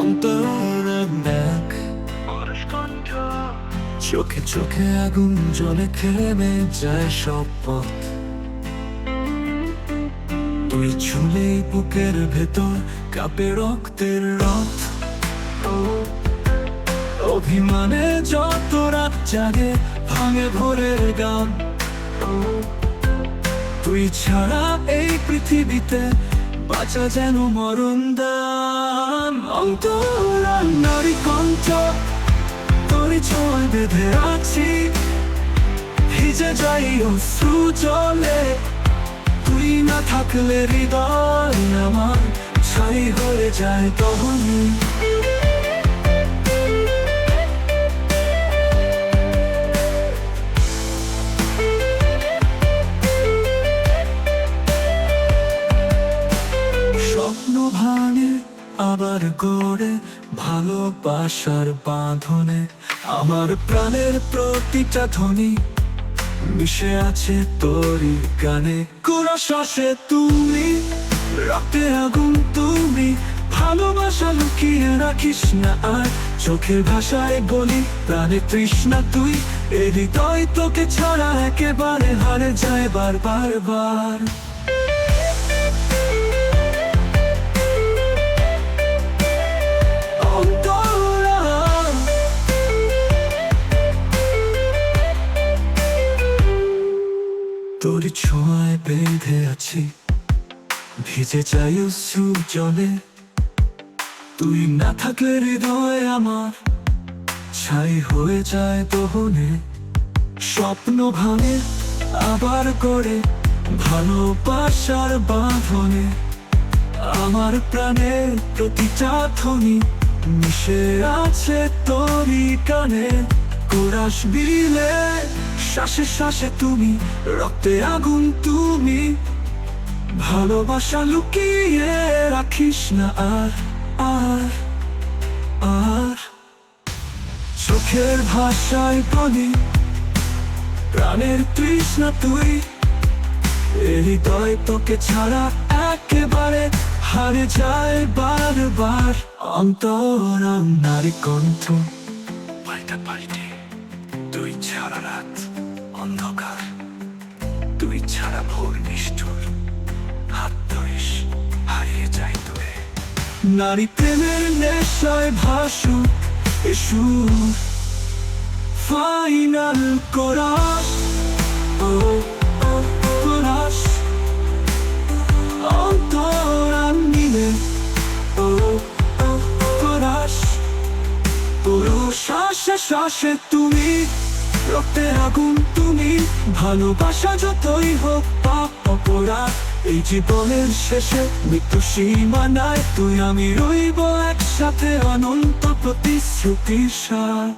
অন্তর দেখ চোখে চোখে আগুন জলে খেমে যায় সব পথ। তুই ছুলেই বুকের ভেতর কাপে রক্তের রথ। অভিমানে যত রাত জাগে ভাঙে ভোরের গান। তুই ছাড়া এই পৃথিবীতে বাঁচা যেন মরণ দান অন্তরান নারী কণ্ঠ তোরই ছোঁয় বেঁধে আছি ভিজে যাই অশ্রু জলে তুই না থাকলে হৃদয় আমার ছাই হয়ে যায় তখনই স্বপ্ন ভাঙে আবার গড়ে, ভালোবাসার বাঁধনে। আমার প্রাণের প্রতিটা ধ্বনি মিশে আছে তোরই গানে। কোনো শ্বাসে তুমি রক্তে আগুন তুমি, ভালোবাসা লুকিয়ে রাখিস না আর। চোখের ভাষায় বলি, প্রাণে তৃষ্ণা তুই, এ হৃদয় তোকে ছাড়া একেবারে হারে যায় বার বারবার। বার তোর ছোঁয়ায় বেঁধে আছি। ভিজে চাই অশ্রু জলে তুই না থাকলে হৃদয় আমার ছাই হয়ে যায় দহনে। স্বপ্ন ভাঙে আবার করে ভালোবাসার বাঁধনে। আমার প্রাণের প্রতিটা ধ্বনি মিশে আছে তোরই কানে। কোরাস বিলে শ্বাসে শ্বাসে তুমি, রক্তে আগুন তুমি। ভালোবাসা লুকিয়ে রাখিস না আর আর আর। চোখের ভাষায় বলি, প্রাণের তৃষ্ণা তুই। হৃদয় তোকে ছাড়া একেবারে হারে যায় বারবার। অন্তরাম নারী কণ্ঠ, পাল্টা পাল্টে তুই ছাড়া রাত। অন্ধকার। তুই ছাড়া ভোর নিষ্ঠুর। হাত ধরিস, হারিয়ে যাই তোরে। নারী প্রেমের নেশায় ভাসু এসু ফাইনাল করাস। ও তুমি রক্তে আগুন তুমি, ভালোবাসা যতই হোক পাপ অপরাধ, এই জীবনের শেষে মৃত্যু সীমানায় তুই আমি রইব একসাথে অনন্ত প্রতিশ্রুতির সাথ